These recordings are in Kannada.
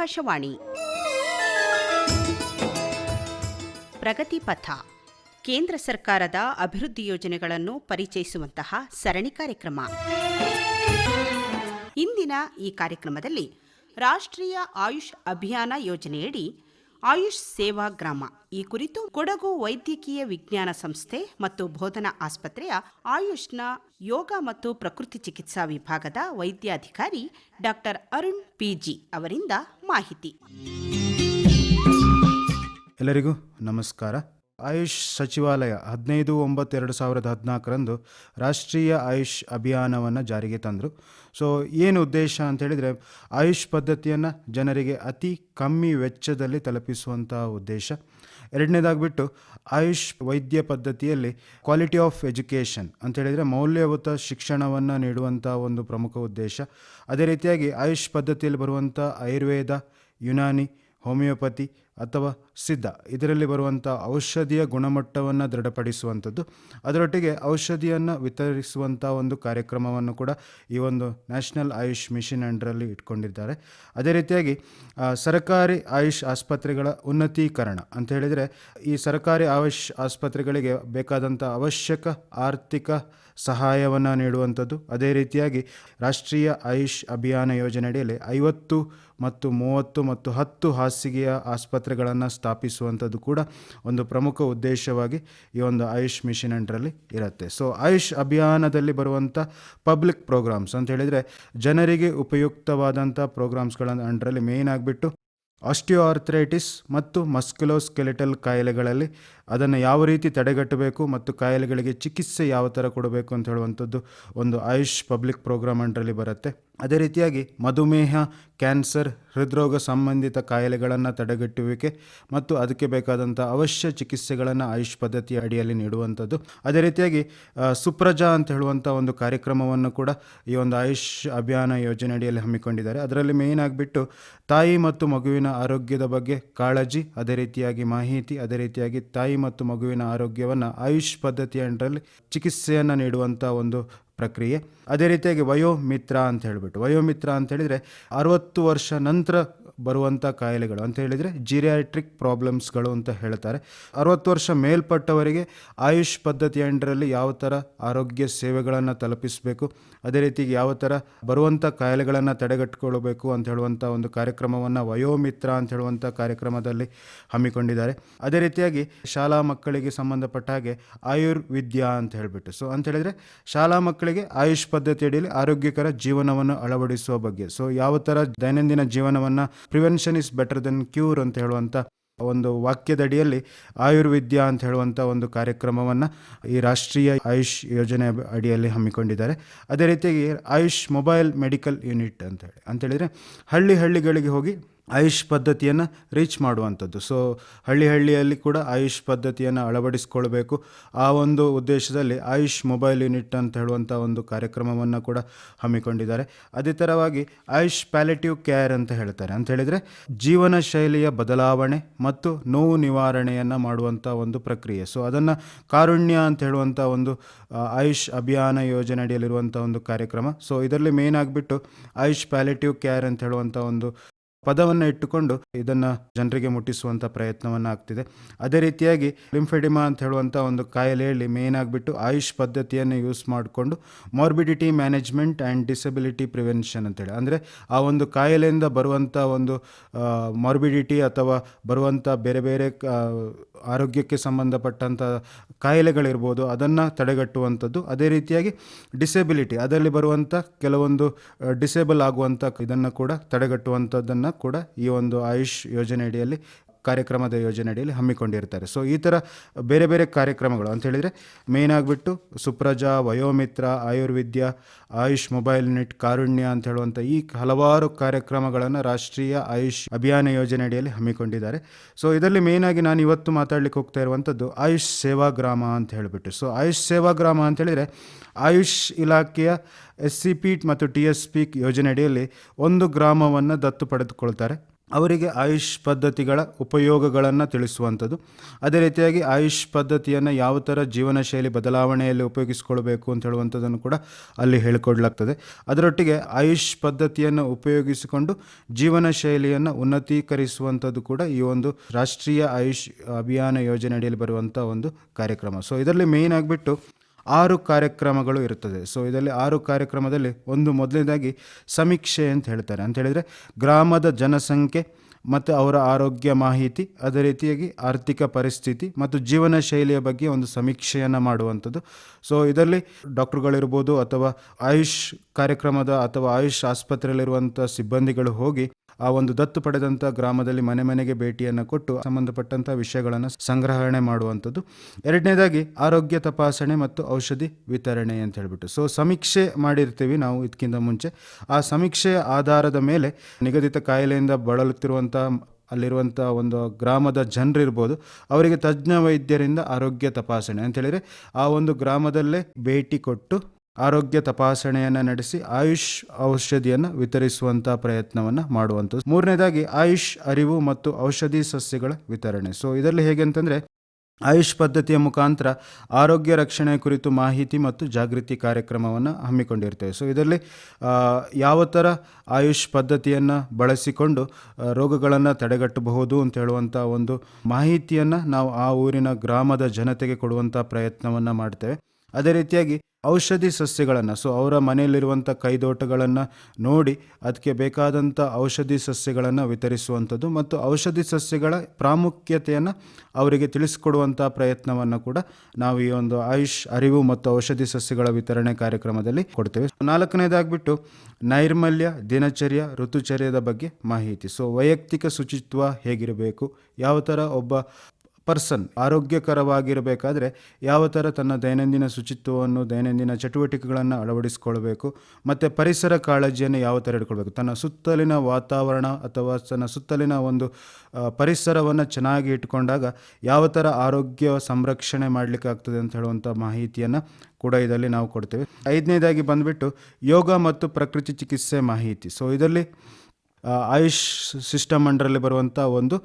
ಆಕಾಶವಾಣಿ. ಪ್ರಗತಿ ಪಥ. ಕೇಂದ್ರ ಸರ್ಕಾರದ ಅಭಿವೃದ್ಧಿ ಯೋಜನೆಗಳನ್ನು ಪರಿಚಯಿಸುವಂತಹ ಸರಣಿ ಕಾರ್ಯಕ್ರಮ. ಇಂದಿನ ಈ ಕಾರ್ಯಕ್ರಮದಲ್ಲಿ ರಾಷ್ಟ್ರೀಯ ಆಯುಷ್ ಅಭಿಯಾನ ಯೋಜನೆಯಡಿ ಆಯುಷ್ ಸೇವಾ ಗ್ರಾಮ. ಈ ಕುರಿತು ಕೊಡಗು ವೈದ್ಯಕೀಯ ವಿಜ್ಞಾನ ಸಂಸ್ಥೆ ಮತ್ತು ಬೋಧನಾ ಆಸ್ಪತ್ರೆಯ ಆಯುಷ್ನ ಯೋಗ ಮತ್ತು ಪ್ರಕೃತಿ ಚಿಕಿತ್ಸಾ ವಿಭಾಗದ ವೈದ್ಯಾಧಿಕಾರಿ ಡಾಕ್ಟರ್ ಅರುಣ್ ಪಿಜಿ ಅವರಿಂದ ಮಾಹಿತಿ. ಎಲ್ಲರಿಗೂ ನಮಸ್ಕಾರ. ಆಯುಷ್ ಸಚಿವಾಲಯ ಹದಿನೈದು ಒಂಬತ್ತು ಎರಡು ಸಾವಿರದ ಹದಿನಾಲ್ಕರಂದು ರಾಷ್ಟ್ರೀಯ ಆಯುಷ್ ಅಭಿಯಾನವನ್ನು ಜಾರಿಗೆ ತಂದರು. ಸೊ ಏನು ಉದ್ದೇಶ ಅಂತ ಹೇಳಿದರೆ ಆಯುಷ್ ಪದ್ಧತಿಯನ್ನು ಜನರಿಗೆ ಅತಿ ಕಮ್ಮಿ ವೆಚ್ಚದಲ್ಲಿ ತಲುಪಿಸುವಂಥ ಉದ್ದೇಶ. ಎರಡನೇದಾಗ್ಬಿಟ್ಟು ಆಯುಷ್ ವೈದ್ಯ ಪದ್ಧತಿಯಲ್ಲಿ ಕ್ವಾಲಿಟಿ ಆಫ್ ಎಜುಕೇಷನ್ ಅಂತ ಹೇಳಿದರೆ ಮೌಲ್ಯಯುತ ಶಿಕ್ಷಣವನ್ನು ನೀಡುವಂಥ ಒಂದು ಪ್ರಮುಖ ಉದ್ದೇಶ. ಅದೇ ರೀತಿಯಾಗಿ ಆಯುಷ್ ಪದ್ಧತಿಯಲ್ಲಿ ಬರುವಂಥ ಆಯುರ್ವೇದ, ಯುನಾನಿ, ಹೋಮಿಯೋಪತಿ ಅಥವಾ ಸಿದ್ಧ. ಇದರಲ್ಲಿ ಬರುವಂಥ ಔಷಧಿಯ ಗುಣಮಟ್ಟವನ್ನು ದೃಢಪಡಿಸುವಂಥದ್ದು. ಅದರೊಟ್ಟಿಗೆ ಔಷಧಿಯನ್ನು ವಿತರಿಸುವಂಥ ಒಂದು ಕಾರ್ಯಕ್ರಮವನ್ನು ಕೂಡ ಈ ಒಂದು ನ್ಯಾಷನಲ್ ಆಯುಷ್ ಮಿಷನ್ ಅಂಡರಲ್ಲಿ ಇಟ್ಕೊಂಡಿದ್ದಾರೆ. ಅದೇ ರೀತಿಯಾಗಿ ಸರ್ಕಾರಿ ಆಯುಷ್ ಆಸ್ಪತ್ರೆಗಳ ಉನ್ನತೀಕರಣ ಅಂತ ಹೇಳಿದರೆ, ಈ ಸರ್ಕಾರಿ ಆಯುಷ್ ಆಸ್ಪತ್ರೆಗಳಿಗೆ ಬೇಕಾದಂಥ ಅವಶ್ಯಕ ಆರ್ಥಿಕ ಸಹಾಯವನ್ನು ನೀಡುವಂಥದ್ದು. ಅದೇ ರೀತಿಯಾಗಿ, ರಾಷ್ಟ್ರೀಯ ಆಯುಷ್ ಅಭಿಯಾನ ಯೋಜನೆಯಡಿಯಲ್ಲಿ ಐವತ್ತು ಮತ್ತು ಮೂವತ್ತು ಮತ್ತು ಹತ್ತು ಹಾಸಿಗೆಯ ಆಸ್ಪತ್ರೆಗಳನ್ನು ಸ್ಥಾಪಿಸುವಂಥದ್ದು ಕೂಡ ಒಂದು ಪ್ರಮುಖ ಉದ್ದೇಶವಾಗಿ ಈ ಒಂದು ಆಯುಷ್ ಮಿಷನ್ ಅಂಡರಲ್ಲಿ ಇರುತ್ತೆ. ಸೊ ಆಯುಷ್ ಅಭಿಯಾನದಲ್ಲಿ ಬರುವಂಥ ಪಬ್ಲಿಕ್ ಪ್ರೋಗ್ರಾಮ್ಸ್ ಅಂತ ಹೇಳಿದರೆ ಜನರಿಗೆ ಉಪಯುಕ್ತವಾದಂಥ ಪ್ರೋಗ್ರಾಮ್ಸ್ಗಳ ಅಂಡ್ರಲ್ಲಿ ಮೇಯ್ನ್ ಆಗಿಬಿಟ್ಟು ಆಸ್ಟಿಯೋ ಆರ್ಥ್ರೈಟಿಸ್ ಮತ್ತು ಮಸ್ಕ್ಯುಲೋಸ್ಕೆಲಿಟಲ್ ಕಾಯಿಲೆಗಳಲ್ಲಿ ಅದನ್ನು ಯಾವ ರೀತಿ ತಡೆಗಟ್ಟಬೇಕು ಮತ್ತು ಕಾಯಿಲೆಗಳಿಗೆ ಚಿಕಿತ್ಸೆ ಯಾವ ಥರ ಕೊಡಬೇಕು ಅಂತ ಹೇಳುವಂಥದ್ದು ಒಂದು ಆಯುಷ್ ಪಬ್ಲಿಕ್ ಪ್ರೋಗ್ರಾಮ್ ಅಂಡ್ರಲ್ಲಿ ಬರುತ್ತೆ. ಅದೇ ರೀತಿಯಾಗಿ ಮಧುಮೇಹ, ಕ್ಯಾನ್ಸರ್, ಹೃದ್ರೋಗ ಸಂಬಂಧಿತ ಕಾಯಿಲೆಗಳನ್ನು ತಡೆಗಟ್ಟುವಿಕೆ ಮತ್ತು ಅದಕ್ಕೆ ಬೇಕಾದಂಥ ಅವಶ್ಯ ಚಿಕಿತ್ಸೆಗಳನ್ನು ಆಯುಷ್ ಪದ್ಧತಿಯ ಅಡಿಯಲ್ಲಿ ನೀಡುವಂಥದ್ದು. ಅದೇ ರೀತಿಯಾಗಿ ಸುಪ್ರಜಾ ಅಂತ ಹೇಳುವಂಥ ಒಂದು ಕಾರ್ಯಕ್ರಮವನ್ನು ಕೂಡ ಈ ಒಂದು ಆಯುಷ್ ಅಭಿಯಾನ ಯೋಜನೆ ಅಡಿಯಲ್ಲಿ ಹಮ್ಮಿಕೊಂಡಿದ್ದಾರೆ. ಅದರಲ್ಲಿ ಮೇಯ್ನ್ ಆಗಿಬಿಟ್ಟು ತಾಯಿ ಮತ್ತು ಮಗುವಿನ ಆರೋಗ್ಯದ ಬಗ್ಗೆ ಕಾಳಜಿ, ಅದೇ ರೀತಿಯಾಗಿ ಮಾಹಿತಿ, ಅದೇ ರೀತಿಯಾಗಿ ತಾಯಿ ಮತ್ತು ಮಗುವಿನ ಆರೋಗ್ಯವನ್ನು ಆಯುಷ್ ಪದ್ಧತಿಯ ಅಂಡರಲ್ಲಿ ಚಿಕಿತ್ಸೆಯನ್ನು ನೀಡುವಂಥ ಒಂದು ಪ್ರಕ್ರಿಯೆ. ಅದೇ ರೀತಿಯಾಗಿ ವಯೋಮಿತ್ರ ಅಂತ ಹೇಳಿಬಿಟ್ಟು ವಯೋಮಿತ್ರ ಅಂತ ಹೇಳಿದರೆ ಅರವತ್ತು ವರ್ಷ ನಂತರ ಬರುವಂಥ ಕಾಯಿಲೆಗಳು. ಅಂತ ಹೇಳಿದರೆ ಜಿರಿಯಾಟ್ರಿಕ್ ಪ್ರಾಬ್ಲಮ್ಸ್ಗಳು ಅಂತ ಹೇಳ್ತಾರೆ. ಅರವತ್ತು ವರ್ಷ ಮೇಲ್ಪಟ್ಟವರಿಗೆ ಆಯುಷ್ ಪದ್ಧತಿ ಅಂಡರಲ್ಲಿ ಯಾವ ಥರ ಆರೋಗ್ಯ ಸೇವೆಗಳನ್ನು ತಲುಪಿಸಬೇಕು, ಅದೇ ರೀತಿಗೆ ಯಾವ ಥರ ಬರುವಂಥ ಕಾಯಿಲೆಗಳನ್ನು ತಡೆಗಟ್ಟಿಕೊಳ್ಳಬೇಕು ಅಂತ ಹೇಳುವಂಥ ಒಂದು ಕಾರ್ಯಕ್ರಮವನ್ನು ವಯೋಮಿತ್ರ ಅಂತ ಹೇಳುವಂಥ ಕಾರ್ಯಕ್ರಮದಲ್ಲಿ ಹಮ್ಮಿಕೊಂಡಿದ್ದಾರೆ. ಅದೇ ರೀತಿಯಾಗಿ ಶಾಲಾ ಮಕ್ಕಳಿಗೆ ಸಂಬಂಧಪಟ್ಟ ಹಾಗೆ ಆಯುರ್ವಿದ್ಯಾ ಅಂತ ಹೇಳಿಬಿಟ್ಟು. ಸೊ ಅಂತ ಹೇಳಿದರೆ ಶಾಲಾ ಮಕ್ಕಳಿಗೆ ಆಯುಷ್ ಪದ್ಧತಿಯಡಿಯಲ್ಲಿ ಆರೋಗ್ಯಕರ ಜೀವನವನ್ನು ಅಳವಡಿಸುವ ಬಗ್ಗೆ. ಸೊ ಯಾವ ಥರ ದೈನಂದಿನ ಜೀವನವನ್ನು prevention is better than cure ಅಂತ ಹೇಳುವಂಥ ಒಂದು ವಾಕ್ಯದಡಿಯಲ್ಲಿ ಆಯುರ್ವಿದ್ಯಾ ಅಂತ ಹೇಳುವಂಥ ಒಂದು ಕಾರ್ಯಕ್ರಮವನ್ನು ಈ ರಾಷ್ಟ್ರೀಯ ಆಯುಷ್ ಯೋಜನೆ ಅಡಿಯಲ್ಲಿ ಹಮ್ಮಿಕೊಂಡಿದ್ದಾರೆ. ಅದೇ ರೀತಿಯಾಗಿ ಆಯುಷ್ ಮೊಬೈಲ್ ಮೆಡಿಕಲ್ ಯೂನಿಟ್ ಅಂತ ಹೇಳಿ. ಅಂತ ಹೇಳಿದರೆ ಹಳ್ಳಿ ಹಳ್ಳಿಗಳಿಗೆ ಹೋಗಿ ಆಯುಷ್ ಪದ್ಧತಿಯನ್ನು ರೀಚ್ ಮಾಡುವಂಥದ್ದು. ಸೊ ಹಳ್ಳಿ ಹಳ್ಳಿಯಲ್ಲಿ ಕೂಡ ಆಯುಷ್ ಪದ್ಧತಿಯನ್ನು ಅಳವಡಿಸ್ಕೊಳ್ಬೇಕು. ಆ ಒಂದು ಉದ್ದೇಶದಲ್ಲಿ ಆಯುಷ್ ಮೊಬೈಲ್ ಯೂನಿಟ್ ಅಂತ ಹೇಳುವಂಥ ಒಂದು ಕಾರ್ಯಕ್ರಮವನ್ನು ಕೂಡ ಹಮ್ಮಿಕೊಂಡಿದ್ದಾರೆ. ಅದೇ ಥರವಾಗಿ ಆಯುಷ್ ಪ್ಯಾಲೆಟಿವ್ ಕೇರ್ ಅಂತ ಹೇಳ್ತಾರೆ. ಅಂತ ಹೇಳಿದರೆ ಜೀವನ ಶೈಲಿಯ ಬದಲಾವಣೆ ಮತ್ತು ನೋವು ನಿವಾರಣೆಯನ್ನು ಮಾಡುವಂಥ ಒಂದು ಪ್ರಕ್ರಿಯೆ. ಸೊ ಅದನ್ನು ಕಾರುಣ್ಯ ಅಂತ ಹೇಳುವಂಥ ಒಂದು ಆಯುಷ್ ಅಭಿಯಾನ ಯೋಜನೆ ಅಡಿಯಲ್ಲಿರುವಂಥ ಒಂದು ಕಾರ್ಯಕ್ರಮ. ಸೊ ಇದರಲ್ಲಿ ಮೇನ್ ಆಗಿಬಿಟ್ಟು ಆಯುಷ್ ಪ್ಯಾಲೆಟಿವ್ ಕೇರ್ ಅಂತ ಹೇಳುವಂಥ ಒಂದು ಪದವನ್ನು ಇಟ್ಟುಕೊಂಡು ಇದನ್ನು ಜನರಿಗೆ ಮುಟ್ಟಿಸುವಂಥ ಪ್ರಯತ್ನವನ್ನು ಆಗ್ತಿದೆ ಅದೇ ರೀತಿಯಾಗಿ ಲಿಂಫೆಡಿಮಾ ಅಂತ ಹೇಳುವಂಥ ಒಂದು ಕಾಯಿಲೆಯಲ್ಲಿ ಮೇನ್ ಆಗಿಬಿಟ್ಟು ಆಯುಷ್ ಪದ್ಧತಿಯನ್ನು ಯೂಸ್ ಮಾಡಿಕೊಂಡು morbidity management and disability prevention ಅಂತೇಳಿ. ಅಂದರೆ ಆ ಒಂದು ಕಾಯಿಲೆಯಿಂದ ಬರುವಂಥ ಒಂದು ಮಾರ್ಬಿಡಿಟಿ ಅಥವಾ ಬರುವಂಥ ಬೇರೆ ಬೇರೆ ಆರೋಗ್ಯಕ್ಕೆ ಸಂಬಂಧಪಟ್ಟಂಥ ಕಾಯಿಲೆಗಳಿರ್ಬೋದು, ಅದನ್ನು ತಡೆಗಟ್ಟುವಂಥದ್ದು. ಅದೇ ರೀತಿಯಾಗಿ ಡಿಸೆಬಿಲಿಟಿ ಅದರಲ್ಲಿ ಬರುವಂಥ ಕೆಲವೊಂದು ಡಿಸೇಬಲ್ ಆಗುವಂಥ ಇದನ್ನು ಕೂಡ ತಡೆಗಟ್ಟುವಂಥದ್ದನ್ನು ಕೂಡ ಈ ಒಂದು ಆಯುಷ್ ಯೋಜನೆ ಅಡಿಯಲ್ಲಿ ಕಾರ್ಯಕ್ರಮದ ಯೋಜನೆಯಡಿಯಲ್ಲಿ ಹಮ್ಮಿಕೊಂಡಿರ್ತಾರೆ. ಸೊ ಈ ಥರ ಬೇರೆ ಬೇರೆ ಕಾರ್ಯಕ್ರಮಗಳು ಅಂತ ಹೇಳಿದರೆ ಮೇನ್ ಆಗಿಬಿಟ್ಟು ಸುಪ್ರಜಾ, ವಯೋಮಿತ್ರ, ಆಯುರ್ವಿದ್ಯ, ಆಯುಷ್ ಮೊಬೈಲ್ ನೆಟ್, ಕಾರುಣ್ಯ ಅಂತ ಹೇಳುವಂಥ ಈ ಹಲವಾರು ಕಾರ್ಯಕ್ರಮಗಳನ್ನು ರಾಷ್ಟ್ರೀಯ ಆಯುಷ್ ಅಭಿಯಾನ ಯೋಜನೆ ಅಡಿಯಲ್ಲಿ ಹಮ್ಮಿಕೊಂಡಿದ್ದಾರೆ. ಸೊ ಇದರಲ್ಲಿ ಮೇನ್ ಆಗಿ ನಾನು ಇವತ್ತು ಮಾತಾಡ್ಲಿಕ್ಕೆ ಹೋಗ್ತಾ ಇರುವಂಥದ್ದು ಆಯುಷ್ ಸೇವಾ ಗ್ರಾಮ ಅಂತ ಹೇಳಿಬಿಟ್ಟು. ಸೊ ಆಯುಷ್ ಸೇವಾ ಗ್ರಾಮ ಅಂತ ಹೇಳಿದರೆ ಆಯುಷ್ ಇಲಾಖೆಯ ಎಸ್ ಸಿ ಪಿ ಮತ್ತು ಟಿ ಎಸ್ ಪಿ ಯೋಜನೆಯಡಿಯಲ್ಲಿ ಒಂದು ಗ್ರಾಮವನ್ನು ದತ್ತು ಪಡೆದುಕೊಳ್ತಾರೆ. ಅವರಿಗೆ ಆಯುಷ್ ಪದ್ಧತಿಗಳ ಉಪಯೋಗಗಳನ್ನು ತಿಳಿಸುವಂಥದ್ದು. ಅದೇ ರೀತಿಯಾಗಿ ಆಯುಷ್ ಪದ್ಧತಿಯನ್ನು ಯಾವ ಥರ ಜೀವನ ಶೈಲಿ ಬದಲಾವಣೆಯಲ್ಲಿ ಉಪಯೋಗಿಸ್ಕೊಳ್ಬೇಕು ಅಂತ ಹೇಳುವಂಥದ್ದನ್ನು ಕೂಡ ಅಲ್ಲಿ ಹೇಳಿಕೊಡ್ಲಾಗ್ತದೆ. ಅದರೊಟ್ಟಿಗೆ ಆಯುಷ್ ಪದ್ಧತಿಯನ್ನು ಉಪಯೋಗಿಸಿಕೊಂಡು ಜೀವನ ಶೈಲಿಯನ್ನು ಉನ್ನತೀಕರಿಸುವಂಥದ್ದು ಕೂಡ ಈ ಒಂದು ರಾಷ್ಟ್ರೀಯ ಆಯುಷ್ ಅಭಿಯಾನ ಯೋಜನೆ ಅಡಿಯಲ್ಲಿ ಬರುವಂಥ ಒಂದು ಕಾರ್ಯಕ್ರಮ. ಸೊ ಇದರಲ್ಲಿ ಮೇಯ್ನ್ ಆಗಿಬಿಟ್ಟು ಆರು ಕಾರ್ಯಕ್ರಮಗಳು ಇರುತ್ತದೆ. ಸೊ ಇದರಲ್ಲಿ ಆರು ಕಾರ್ಯಕ್ರಮದಲ್ಲಿ ಒಂದು ಮೊದಲನೇದಾಗಿ ಸಮೀಕ್ಷೆ ಅಂತ ಹೇಳ್ತಾರೆ. ಅಂತ ಹೇಳಿದರೆ ಗ್ರಾಮದ ಜನಸಂಖ್ಯೆ ಮತ್ತು ಅವರ ಆರೋಗ್ಯ ಮಾಹಿತಿ, ಅದೇ ರೀತಿಯಾಗಿ ಆರ್ಥಿಕ ಪರಿಸ್ಥಿತಿ ಮತ್ತು ಜೀವನ ಶೈಲಿಯ ಬಗ್ಗೆ ಒಂದು ಸಮೀಕ್ಷೆಯನ್ನು ಮಾಡುವಂಥದ್ದು. ಸೊ ಇದರಲ್ಲಿ ಡಾಕ್ಟ್ರುಗಳಿರ್ಬೋದು ಅಥವಾ ಆಯುಷ್ ಕಾರ್ಯಕ್ರಮದ ಅಥವಾ ಆಯುಷ್ ಆಸ್ಪತ್ರೆಯಲ್ಲಿರುವಂಥ ಸಿಬ್ಬಂದಿಗಳು ಹೋಗಿ ಆ ಒಂದು ದತ್ತು ಪಡೆದಂಥ ಗ್ರಾಮದಲ್ಲಿ ಮನೆ ಮನೆಗೆ ಭೇಟಿಯನ್ನು ಕೊಟ್ಟು ಸಂಬಂಧಪಟ್ಟಂಥ ವಿಷಯಗಳನ್ನು ಸಂಗ್ರಹಣೆ ಮಾಡುವಂಥದ್ದು. ಎರಡನೇದಾಗಿ ಆರೋಗ್ಯ ತಪಾಸಣೆ ಮತ್ತು ಔಷಧಿ ವಿತರಣೆ ಅಂತ ಹೇಳ್ಬಿಟ್ಟು. ಸೊ ಸಮೀಕ್ಷೆ ಮಾಡಿರ್ತೀವಿ ನಾವು ಇದಕ್ಕಿಂತ ಮುಂಚೆ. ಆ ಸಮೀಕ್ಷೆಯ ಆಧಾರದ ಮೇಲೆ ನಿಗದಿತ ಕಾಯಿಲೆಯಿಂದ ಬಳಲುತ್ತಿರುವಂಥ ಅಲ್ಲಿರುವಂಥ ಒಂದು ಗ್ರಾಮದ ಜನರಿರ್ಬೋದು, ಅವರಿಗೆ ತಜ್ಞ ವೈದ್ಯರಿಂದ ಆರೋಗ್ಯ ತಪಾಸಣೆ ಅಂತ ಹೇಳಿದರೆ, ಆ ಒಂದು ಗ್ರಾಮದಲ್ಲೇ ಭೇಟಿ ಕೊಟ್ಟು ಆರೋಗ್ಯ ತಪಾಸಣೆಯನ್ನು ನಡೆಸಿ ಆಯುಷ್ ಔಷಧಿಯನ್ನು ವಿತರಿಸುವಂಥ ಪ್ರಯತ್ನವನ್ನು ಮಾಡುವಂಥದ್ದು. ಮೂರನೇದಾಗಿ ಆಯುಷ್ ಅರಿವು ಮತ್ತು ಔಷಧಿ ಸಸ್ಯಗಳ ವಿತರಣೆ. ಸೊ ಇದರಲ್ಲಿ ಹೇಗೆ ಅಂತಂದರೆ ಆಯುಷ್ ಪದ್ಧತಿಯ ಮುಖಾಂತರ ಆರೋಗ್ಯ ರಕ್ಷಣೆ ಕುರಿತು ಮಾಹಿತಿ ಮತ್ತು ಜಾಗೃತಿ ಕಾರ್ಯಕ್ರಮವನ್ನು ಹಮ್ಮಿಕೊಂಡಿರ್ತೇವೆ. ಸೊ ಇದರಲ್ಲಿ ಯಾವ ಥರ ಆಯುಷ್ ಪದ್ಧತಿಯನ್ನು ಬಳಸಿಕೊಂಡು ರೋಗಗಳನ್ನು ತಡೆಗಟ್ಟಬಹುದು ಅಂತ ಹೇಳುವಂಥ ಒಂದು ಮಾಹಿತಿಯನ್ನು ನಾವು ಆ ಊರಿನ ಗ್ರಾಮದ ಜನತೆಗೆ ಕೊಡುವಂಥ ಪ್ರಯತ್ನವನ್ನು ಮಾಡ್ತೇವೆ. ಅದೇ ರೀತಿಯಾಗಿ ಔಷಧಿ ಸಸ್ಯಗಳನ್ನು ಸೊ ಅವರ ಮನೆಯಲ್ಲಿರುವಂಥ ಕೈದೋಟಗಳನ್ನು ನೋಡಿ ಅದಕ್ಕೆ ಬೇಕಾದಂಥ ಔಷಧಿ ಸಸ್ಯಗಳನ್ನು ವಿತರಿಸುವಂಥದ್ದು ಮತ್ತು ಔಷಧಿ ಸಸ್ಯಗಳ ಪ್ರಾಮುಖ್ಯತೆಯನ್ನು ಅವರಿಗೆ ತಿಳಿಸಿಕೊಡುವಂಥ ಪ್ರಯತ್ನವನ್ನು ಕೂಡ ನಾವು ಈ ಒಂದು ಆಯುಷ್, ಅರಿವು ಮತ್ತು ಔಷಧಿ ಸಸ್ಯಗಳ ವಿತರಣೆ ಕಾರ್ಯಕ್ರಮದಲ್ಲಿ ಕೊಡ್ತೇವೆ. ನಾಲ್ಕನೇದಾಗ್ಬಿಟ್ಟು ನೈರ್ಮಲ್ಯ, ದಿನಚರ್ಯ, ಋತುಚರ್ಯದ ಬಗ್ಗೆ ಮಾಹಿತಿ. ಸೊ ವೈಯಕ್ತಿಕ ಶುಚಿತ್ವ ಹೇಗಿರಬೇಕು, ಯಾವ ಥರ ಒಬ್ಬ ಪರ್ಸನ್ ಆರೋಗ್ಯಕರವಾಗಿರಬೇಕಾದ್ರೆ ಯಾವ ಥರ ತನ್ನ ದೈನಂದಿನ ಶುಚಿತ್ವವನ್ನು, ದೈನಂದಿನ ಚಟುವಟಿಕೆಗಳನ್ನು ಅಳವಡಿಸ್ಕೊಳ್ಬೇಕು, ಮತ್ತು ಪರಿಸರ ಕಾಳಜಿಯನ್ನು ಯಾವ ಥರ ಇಟ್ಕೊಳ್ಬೇಕು? ತನ್ನ ಸುತ್ತಲಿನ ವಾತಾವರಣ ಅಥವಾ ತನ್ನ ಸುತ್ತಲಿನ ಒಂದು ಪರಿಸರವನ್ನು ಚೆನ್ನಾಗಿ ಇಟ್ಕೊಂಡಾಗ ಯಾವ ಥರ ಆರೋಗ್ಯ ಸಂರಕ್ಷಣೆ ಮಾಡಲಿಕ್ಕೆ ಆಗ್ತದೆ ಅಂತ ಹೇಳುವಂಥ ಮಾಹಿತಿಯನ್ನು ಕೂಡ ಇದರಲ್ಲಿ ನಾವು ಕೊಡ್ತೇವೆ. ಐದನೇದಾಗಿ ಬಂದುಬಿಟ್ಟು ಯೋಗ ಮತ್ತು ಪ್ರಕೃತಿ ಚಿಕಿತ್ಸೆ ಮಾಹಿತಿ. ಸೊ ಇದರಲ್ಲಿ ಆಯುಷ್ ಸಿಸ್ಟಮ್ ಅಂಡರಲ್ಲಿ ಬರುವಂಥ ಒಂದು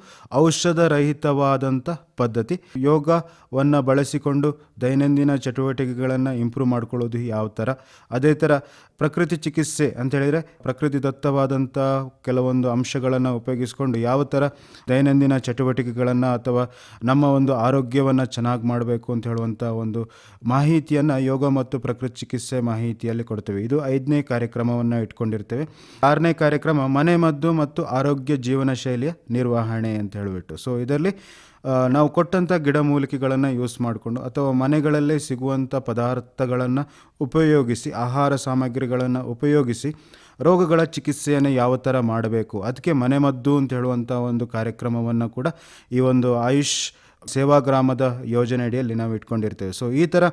ಔಷಧ ರಹಿತವಾದಂಥ ಪದ್ಧತಿ. ಯೋಗವನ್ನು ಬಳಸಿಕೊಂಡು ದೈನಂದಿನ ಚಟುವಟಿಕೆಗಳನ್ನು ಇಂಪ್ರೂವ್ ಮಾಡ್ಕೊಳ್ಳೋದು ಯಾವ ಥರ ಅದೇ ಥರ ಪ್ರಕೃತಿ ಚಿಕಿತ್ಸೆ ಅಂತ ಹೇಳಿದರೆ ಪ್ರಕೃತಿ ದತ್ತವಾದಂಥ ಕೆಲವೊಂದು ಅಂಶಗಳನ್ನು ಉಪಯೋಗಿಸಿಕೊಂಡು ಯಾವ ಥರ ದೈನಂದಿನ ಚಟುವಟಿಕೆಗಳನ್ನು ಅಥವಾ ನಮ್ಮ ಒಂದು ಆರೋಗ್ಯವನ್ನು ಚೆನ್ನಾಗಿ ಮಾಡಬೇಕು ಅಂತ ಹೇಳುವಂಥ ಒಂದು ಮಾಹಿತಿಯನ್ನು ಯೋಗ ಮತ್ತು ಪ್ರಕೃತಿ ಚಿಕಿತ್ಸೆ ಮಾಹಿತಿಯಲ್ಲಿ ಕೊಡ್ತೇವೆ. ಇದು ಐದನೇ ಕಾರ್ಯಕ್ರಮವನ್ನು ಇಟ್ಕೊಂಡಿರ್ತೇವೆ. ಆರನೇ ಕಾರ್ಯಕ್ರಮ ಮನೆ ಮದ್ದು ಮತ್ತು ಆರೋಗ್ಯ ಜೀವನ ಶೈಲಿಯ ನಿರ್ವಹಣೆ ಅಂತ ಹೇಳಿಬಿಟ್ಟು. ಸೊ ಇದರಲ್ಲಿ ನಾವು ಕೊಟ್ಟಂಥ ಗಿಡಮೂಲಿಕೆಗಳನ್ನು ಯೂಸ್ ಮಾಡಿಕೊಂಡು ಅಥವಾ ಮನೆಗಳಲ್ಲೇ ಸಿಗುವಂಥ ಪದಾರ್ಥಗಳನ್ನು ಉಪಯೋಗಿಸಿ, ಆಹಾರ ಸಾಮಗ್ರಿಗಳನ್ನು ಉಪಯೋಗಿಸಿ ರೋಗಗಳ ಚಿಕಿತ್ಸೆಯನ್ನು ಯಾವ ಥರ ಮಾಡಬೇಕು ಅದಕ್ಕೆ ಮನೆಮದ್ದು ಅಂತ ಹೇಳುವಂಥ ಒಂದು ಕಾರ್ಯಕ್ರಮವನ್ನು ಕೂಡ ಈ ಒಂದು ಆಯುಷ್ ಸೇವಾಗ್ರಾಮದ ಯೋಜನೆ ಅಡಿಯಲ್ಲಿ ನಾವು ಇಟ್ಕೊಂಡಿರ್ತೇವೆ. ಸೊ ಈ ಥರ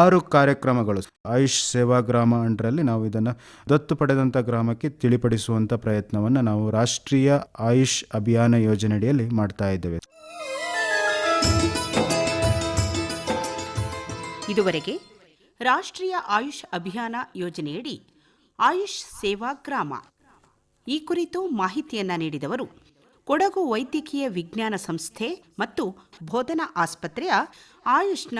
ಆರು ಕಾರ್ಯಕ್ರಮಗಳು, ಆಯುಷ್ ಸೇವಾಗ್ರಾಮ ಅಂಡರಲ್ಲಿ ನಾವು ಇದನ್ನು ದತ್ತು ಪಡೆದಂಥ ಗ್ರಾಮಕ್ಕೆ ತಿಳಿಪಡಿಸುವಂಥ ಪ್ರಯತ್ನವನ್ನು ನಾವು ರಾಷ್ಟ್ರೀಯ ಆಯುಷ್ ಅಭಿಯಾನ ಯೋಜನೆ ಅಡಿಯಲ್ಲಿ ಮಾಡ್ತಾ ಇದ್ದೇವೆ. ಇದುವರೆಗೆ ರಾಷ್ಟ್ರೀಯ ಆಯುಷ್ ಅಭಿಯಾನ ಯೋಜನೆಯಡಿ ಆಯುಷ್ ಸೇವಾ ಗ್ರಾಮ. ಈ ಕುರಿತು ಮಾಹಿತಿಯನ್ನ ನೀಡಿದವರು ಕೊಡಗು ವೈದ್ಯಕೀಯ ವಿಜ್ಞಾನ ಸಂಸ್ಥೆ ಮತ್ತು ಬೋಧನಾ ಆಸ್ಪತ್ರೆಯ ಆಯುಷ್ನ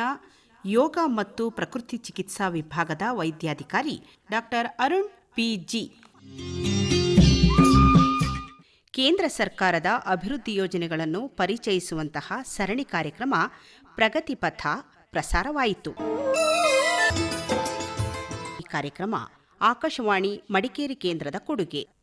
ಯೋಗ ಮತ್ತು ಪ್ರಕೃತಿ ಚಿಕಿತ್ಸಾ ವಿಭಾಗದ ವೈದ್ಯಾಧಿಕಾರಿ ಡಾಕ್ಟರ್ ಅರುಣ್ ಪಿಜಿ ಕೇಂದ್ರ ಸರ್ಕಾರದ ಅಭಿವೃದ್ಧಿ ಯೋಜನೆಗಳನ್ನು ಪರಿಚಯಿಸುವಂತಹ ಸರಣಿ ಕಾರ್ಯಕ್ರಮ ಪ್ರಗತಿ ಪಥ ಪ್ರಸಾರವಾಯಿತು. ಈ ಕಾರ್ಯಕ್ರಮ ಆಕಾಶವಾಣಿ ಮಡಿಕೇರಿ ಕೇಂದ್ರದ ಕೊಡುಗೆ.